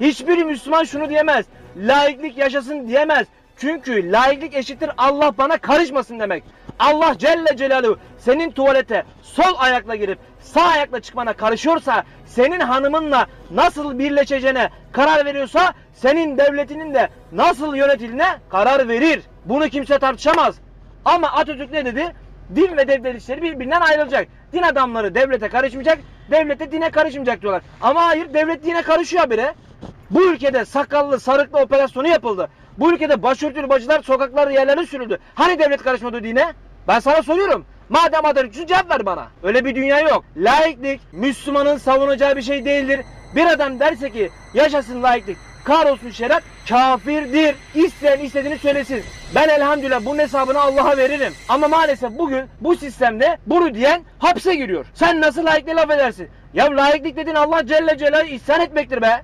Hiçbir Müslüman şunu diyemez. Laiklik yaşasın diyemez. Çünkü laiklik eşittir Allah bana karışmasın demek. Allah Celle Celaluhu senin tuvalete sol ayakla girip sağ ayakla çıkmana karışıyorsa senin hanımınla nasıl birleşeceğine karar veriyorsa senin devletinin de nasıl yönetildiğine karar verir. Bunu kimse tartışamaz. Ama Atatürk ne dedi? Din ve devlet işleri birbirinden ayrılacak. Din adamları devlete karışmayacak, devlet de dine karışmayacak diyorlar. Ama hayır devlet dine karışıyor bire. Bu ülkede sakallı sarıklı operasyonu yapıldı. Bu ülkede başörtülü bacılar sokaklarda yerlerine sürüldü. Hani devlet karışmadı dine? Ben sana soruyorum. Madem Atatürkçü cevap ver bana. Öyle bir dünya yok. Laiklik Müslümanın savunacağı bir şey değildir. Bir adam derse ki yaşasın laiklik, kahrolsun şeriat kafirdir. İsteyen istediğini söylesin. Ben elhamdülillah bunun hesabını Allah'a veririm. Ama maalesef bugün bu sistemde bunu diyen hapse giriyor. Sen nasıl laikliğe laf edersin? Ya laiklik dediğin Allah Celle Celaluhu ihsan etmektir be.